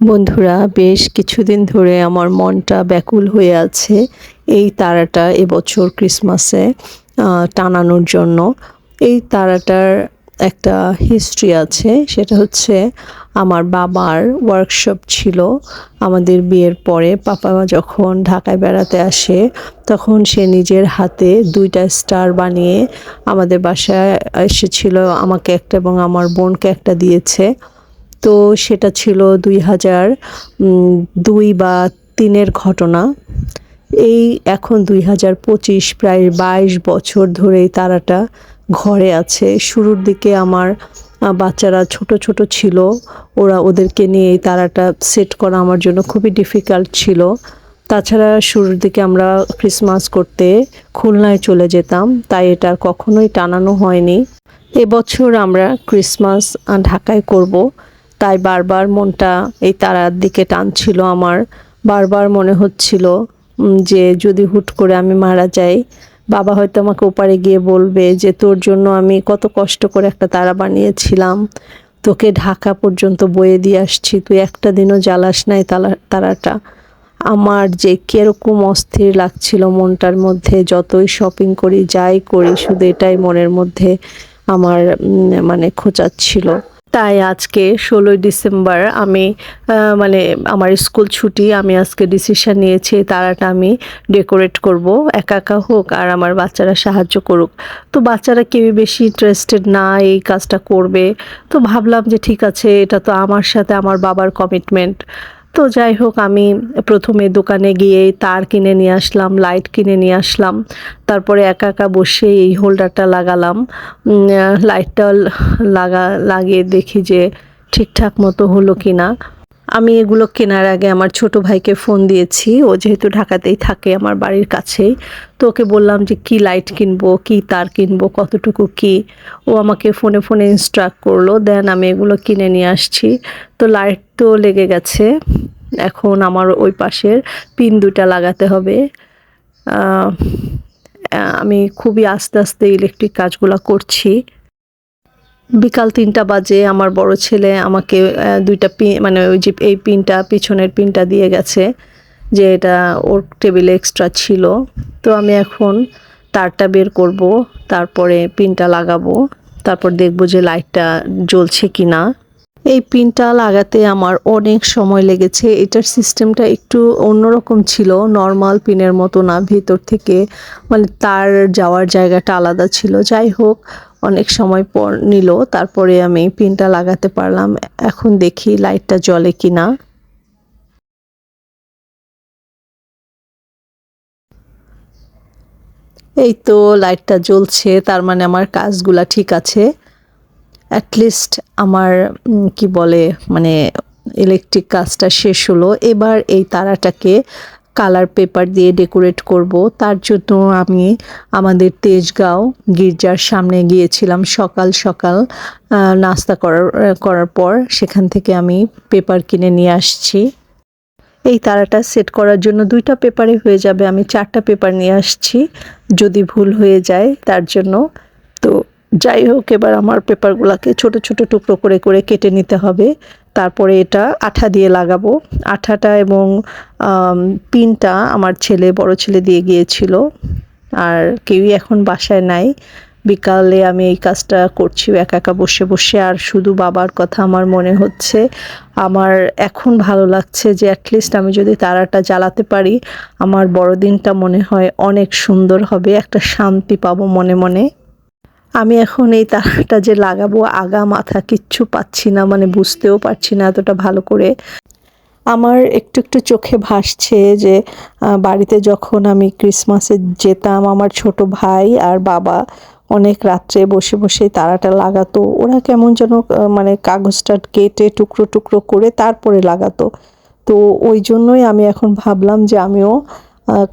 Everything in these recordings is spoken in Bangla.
বন্ধুরা, বেশ কিছুদিন ধরে আমার মনটা ব্যাকুল হয়ে আছে এই তারাটা এবছর ক্রিসমাসে টানানোর জন্য। এই তারাটার একটা হিস্ট্রি আছে, সেটা হচ্ছে আমার বাবার ওয়ার্কশপ ছিল আমাদের বিয়ের পরে। পাপা মা যখন ঢাকায় বেড়াতে আসে, তখন সে নিজের হাতে দুইটা স্টার বানিয়ে আমাদের বাসায় এসেছিল, আমাকে একটা এবং আমার বোনকে একটা দিয়েছে। তো সেটা ছিল দুই হাজার দুই বা তিনের ঘটনা। এই এখন দুই হাজার পঁচিশ, প্রায় বাইশ বছর ধরে তারাটা ঘরে আছে। শুরুর দিকে আমার বাচ্চারা ছোট ছোট ছিল। ওরা ওদেরকে নিয়ে এই তারাটা সেট করা আমার জন্য খুবই ডিফিকাল্ট ছিল। তাছাড়া শুরুর দিকে আমরা ক্রিসমাস করতে খুলনায় চলে যেতাম, তাই এটা কখনোই টানানো হয়নি। এবছর আমরা ক্রিসমাস ঢাকায় করব। তাই বারবার মনটা এই তারার দিকে টানছিল আমার। বারবার মনে হচ্ছিল যে যদি হুট করে আমি মারা যাই, বাবা হয়তো আমাকে ওপারে গিয়ে বলবে যে তোর জন্য আমি কত কষ্ট করে একটা তারা বানিয়েছিলাম। তোকে ঢাকা পর্যন্ত বয়ে দিয়ে আসছি, তুই একটা দিনও জ্বালাস নাই তালা, তারাটা। আমার যে কীরকম অস্থির লাগছিল মনটার মধ্যে, যতই শপিং করি, যাই করি, শুধু এটাই মনের মধ্যে আমার মানে খোঁচাচ্ছিল। তাই আজকে ষোলোই ডিসেম্বর আমি মানে আমার স্কুল ছুটি, আমি আজকে ডিসিশন নিয়েছি তারাটা আমি ডেকোরেট করব। একা একা হোক আর আমার বাচ্চারা সাহায্য করুক। তো বাচ্চারা কেউ বেশি ইন্টারেস্টেড না এই কাজটা করবে। তো ভাবলাম যে ঠিক আছে, এটা তো আমার সাথে আমার বাবার কমিটমেন্ট তো যাই হোক, আমি প্রথমে দোকানে গিয়ে তার কিনে নিয়ে আসলাম লাইট কিনে নিয়ে আসলাম। তারপরে একা একা বসে এই হোল্ডারটা লাগালাম। লাইটটা লাগা, লাগিয়ে দেখি যে ঠিকঠাক মতো হলো কি না আমি এগুলো কেনার আগে আমার ছোট ভাইকে ফোন দিয়েছি। ও যেহেতু ঢাকাতেই থাকে আমার বাড়ির কাছেই। তো ওকে বললাম যে, কি লাইট কিনবো? কি তার কিনবো? কতটুকু কি? ও আমাকে ফোনে ফোনে ইনস্ট্রাক্ট করল, দেন আমি এগুলো কিনে নিয়ে আসছি। তো লাইট তো লেগে গেছে। এখন আমার ওই পাশের পিন দুটা লাগাতে হবে। আমি খুবই আস্তে আস্তে ইলেকট্রিক কাজগুলো করছি। বিকাল তিনটা বাজে, আমার বড় ছেলে আমাকে দুইটা পিন মানে ওই যে এই পিনটা, পিছনের পিনটা দিয়ে গেছে, যে এটা ওর টেবিলে এক্সট্রা ছিল। তো আমি এখন তারটা বের করব, তারপরে পিনটা লাগাবো, তারপর দেখব যে লাইটটা জ্বলছে কি না এই পিনটা লাগাতে আমার অনেক সময় লেগেছে, এটার সিস্টেমটা একটু অন্যরকম ছিল, নর্মাল পিনের মতো না, ভিতর থেকে মানে তার যাওয়ার জায়গাটা আলাদা ছিল। যাই হোক অনেক সময় পর নিল, তারপরে আমি পিনটা লাগাতে পারলাম। এখন দেখি লাইটটা জ্বলে কি না এই তো লাইটটা জ্বলছে, তার মানে আমার কাজগুলা ঠিক আছে। অ্যাটলিস্ট আমার কি বলে মানে ইলেকট্রিক কাজটা শেষ হলো। এবার এই তারাটাকে কালার পেপার দিয়ে ডেকোরেট করব। তার জন্য আমি আমাদের তেজগাঁও গির্জার সামনে গিয়েছিলাম সকাল সকাল নাস্তা করার করার পর। সেখান থেকে আমি পেপার কিনে নিয়ে আসছি। এই তারাটা সেট করার জন্য দুইটা পেপারে হয়ে যাবে। আমি চারটা পেপার নিয়ে আসছি। যদি ভুল হয়ে যায়, তার জন্য যাই হোক, এবার আমার পেপারগুলোকে ছোট ছোট টুকরো করে করে কেটে নিতে হবে। তারপরে এটা আঠা দিয়ে লাগাবো। আঠাটা এবং পিনটা আমার ছেলে, বড় ছেলে দিয়ে গিয়েছিল আর কেউই এখন বাসায় নাই। বিকালে আমি এই কাজটা করছি, একা একা বসে বসে। আর শুধু বাবার কথা আমার মনে হচ্ছে, আমার এখন ভালো লাগছে যে অ্যাটলিস্ট আমি যদি তারাটা জ্বালাতে পারি, আমার বড়দিনটা মনে হয় অনেক সুন্দর হবে, একটা শান্তি পাবো মনে মনে। আমি এখন এই তারাটা যে লাগাবো, আগা, মাথা কিচ্ছু পাচ্ছি না মানে বুঝতেও পারছি না এতটা ভালো করে। আমার একটু একটু চোখে ভাসছে যে বাড়িতে যখন আমি ক্রিসমাসে যেতাম, আমার ছোট ভাই আর বাবা অনেক রাত্রে বসে বসে তারাটা লাগাতো। ওরা কেমন যেন মানে কাগজটা কেটে টুকরো টুকরো করে তারপরে লাগাতো। তো ওই জন্যই আমি এখন ভাবলাম যে আমিও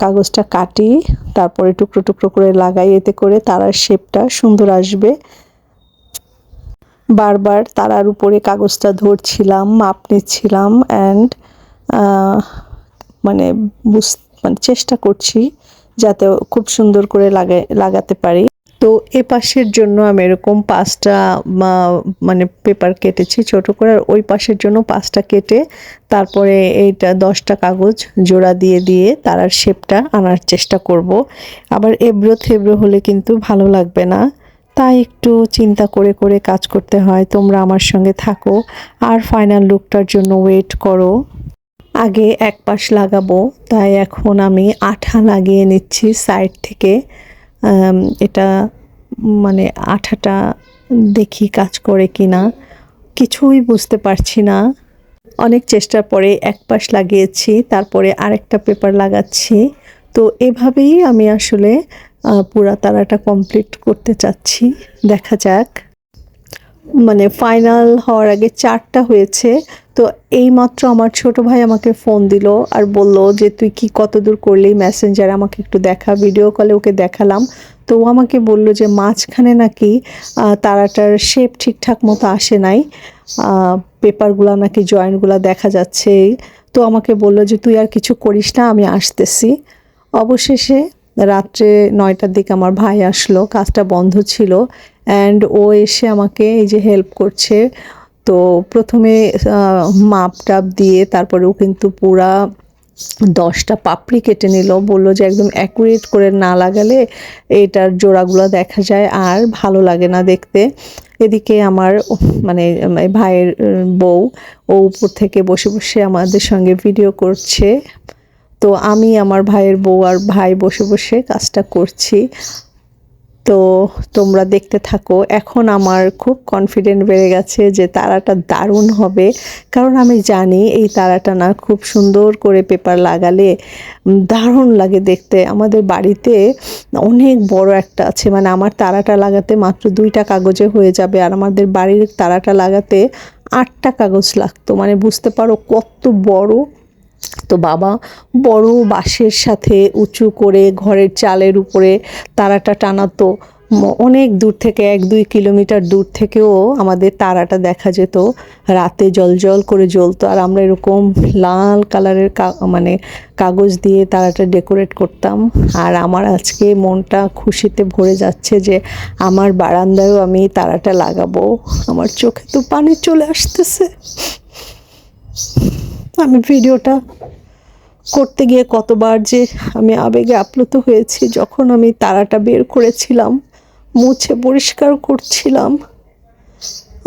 কাগজটা কাটি, তারপরে টুকরো টুকরো করে লাগাই, এতে করে তারার শেপটা সুন্দর আসবে। বারবার তারার উপরে কাগজটা ধরছিলাম, মাপ নিচ্ছিলাম অ্যান্ড মানে বুঝ মানে চেষ্টা করছি যাতে খুব সুন্দর করে লাগাই লাগাতে পারি। পাশের জন্য আমি এরকম পাঁচটা মানে পেপার কেটেছি ছোট করে, আর ওই পাশের জন্য পাঁচটা কেটে তারপরে এইটা দশটা কাগজ জোড়া দিয়ে দিয়ে তারার শেপটা আনার চেষ্টা করব। আবার এবড়ো থেবড়ো হলে কিন্তু ভালো লাগবে না। তাই একটু চিন্তা করে করে কাজ করতে হয়। তোমরা আমার সঙ্গে থাকো। আর ফাইনাল লুকটার জন্য ওয়েট করো। আগে এক পাশ লাগাবো। তাই এখন আমি আঠা লাগিয়ে নিচ্ছি সাইড থেকে। এটা মানে আঠাটা দেখি কাজ করে কি না কিছুই বুঝতে পারছি না। অনেক চেষ্টার পরে এক পাশ লাগিয়েছি, তারপরে আরেকটা পেপার লাগাচ্ছি। তো এভাবেই আমি আসলে পুরা তারাটা কমপ্লিট করতে চাচ্ছি। দেখা যাক। মানে ফাইনাল হওয়ার আগে চারটা হয়েছে, তো এইমাত্র আমার ছোট ভাই আমাকে ফোন দিল আর বলল যে, তুই কি কত দূর করলি মেসেঞ্জার আমাকে একটু দেখা ভিডিও কলে ওকে দেখালাম। তো ও আমাকে বলল যে, মাঝখানে নাকি তারাটার শেপ ঠিকঠাক মতো আসে নাই পেপারগুলো নাকি জয়েন্টগুলো দেখা যাচ্ছে। তো আমাকে বলল যে, তুই আর কিছু করিস না, আমি আসতেছি। অবশেষে রাত্রে নয়টার দিকে আমার ভাই আসলো, কাজটা বন্ধ ছিল অ্যান্ড ও এসে আমাকে এই যে হেল্প করছে। তো প্রথমে মাপ টাপ দিয়ে তারপরে ও কিন্তু পুরা দশটা পাপড়ি কেটে নিল, বলল যে একদম অ্যাকুরেট করে না লাগালে এটার জোড়াগুলো দেখা যায় আর ভালো লাগে না দেখতে। এদিকে আমার মানে ভাইয়ের বউ, ও উপর থেকে বসে বসে আমাদের সঙ্গে ভিডিও করছে। তো আমি আমার ভাইয়ের বউ আর ভাই বসে বসে কাজটা করছি। তো তোমরা দেখতে থাকো, এখন আমার খুব কনফিডেন্ট বেড়ে গেছে যে তারাটা দারুণ হবে। কারণ আমি জানি এই তারাটা না খুব সুন্দর করে পেপার লাগালে দারুণ লাগে দেখতে। আমাদের বাড়িতে অনেক বড় একটা আছে মানে আমার তারাটা লাগাতে মাত্র দুইটা কাগজে হয়ে যাবে। আর আমাদের বাড়ির তারাটা লাগাতে আটটা কাগজ লাগতো। মানে বুঝতে পারো কত বড় তো বাবা বড় বাঁশের সাথে উঁচু করে ঘরের চালের উপরে তারাটা টানাতো। অনেক দূর থেকে, এক দুই কিলোমিটার দূর থেকেও আমাদের তারাটা দেখা যেত। রাতে জল জল করে জ্বলতো আর আমরা এরকম লাল কালারের মানে কাগজ দিয়ে তারাটা ডেকোরেট করতাম। আর আমার আজকে মনটা খুশিতে ভরে যাচ্ছে যে আমার বারান্দায়ও আমি তারাটা লাগাবো। আমার চোখে তো পানি চলে আসতেছে। আমি ভিডিওটা করতে গিয়ে কতবার যে আমি আবেগে আপ্লুত হয়েছি, যখন আমি তারাটা বের করেছিলাম, মুছে পরিষ্কার করছিলাম,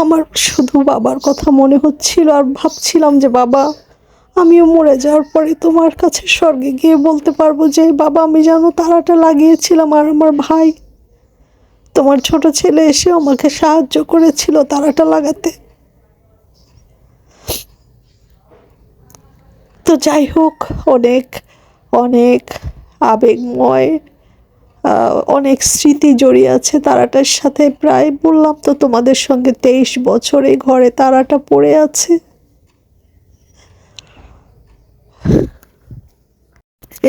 আমার শুধু বাবার কথা মনে হচ্ছিল আর ভাবছিলাম যে, বাবা, আমিও মরে যাওয়ার পরে তোমার কাছে স্বর্গে গিয়ে বলতে পারব যে, বাবা, আমি যেন তারাটা লাগিয়েছিলাম আর আমার ভাই, তোমার ছোট ছেলে এসে আমাকে সাহায্য করেছিল তারাটা লাগাতে। তো যাই হোক, অনেক অনেক আবেগময় অনেক স্মৃতি জড়িয়ে আছে তারাটার সাথে। প্রায় বললাম তো তোমাদের সঙ্গে তেইশ বছর ঘরে তারাটা পড়ে আছে।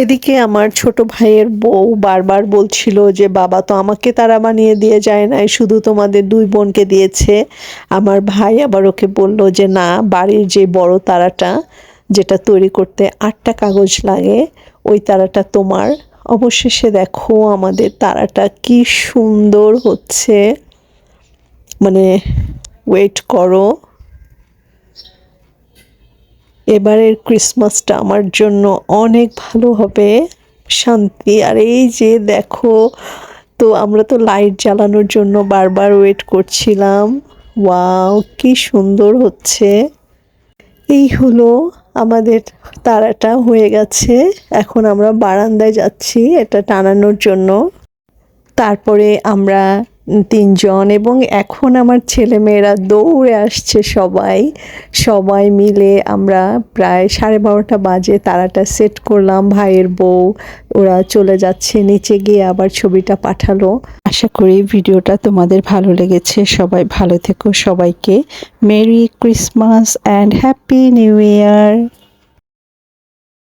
এদিকে আমার ছোট ভাইয়ের বউ বারবার বলছিল যে, বাবা, তো আমাকে তারা বানিয়ে দিয়ে যায় নাই, শুধু তোমাদের দুই বোনকে দিয়েছে। আমার ভাই আবার ওকে বলল যে, না, বাড়ির যে বড় তারাটা যেটা তৈরি করতে আটটা কাগজ লাগে, ওই তারাটা তোমার। অবশেষে দেখো আমাদের তারাটা কি সুন্দর হচ্ছে। মানে ওয়েট করো। এবারের ক্রিসমাসটা আমার জন্য অনেক ভালো হবে। শান্তি, আর এই যে দেখো, তো আমরা তো লাইট জ্বালানোর জন্য বারবার ওয়েট করছিলাম। ওয়াও কি সুন্দর হচ্ছে। এই হলো আমাদের তারাটা হয়ে গেছে। এখন আমরা বারান্দায় যাচ্ছি এটা টানানোর জন্য। তারপরে আমরা তিনজন এবং এখন আমার ছেলেমেয়েরা দৌড়ে আসছে সবাই। সবাই মিলে আমরা প্রায় সাড়ে বারোটা বাজে তারাটা সেট করলাম, ভাইয়ের বউ, ওরা চলে যাচ্ছে, নিচে গিয়ে আবার ছবিটা পাঠালো। আশা করি ভিডিওটা তোমাদের ভালো লেগেছে, সবাই ভালো থেকো, সবাইকে। Merry Christmas and happy New Year!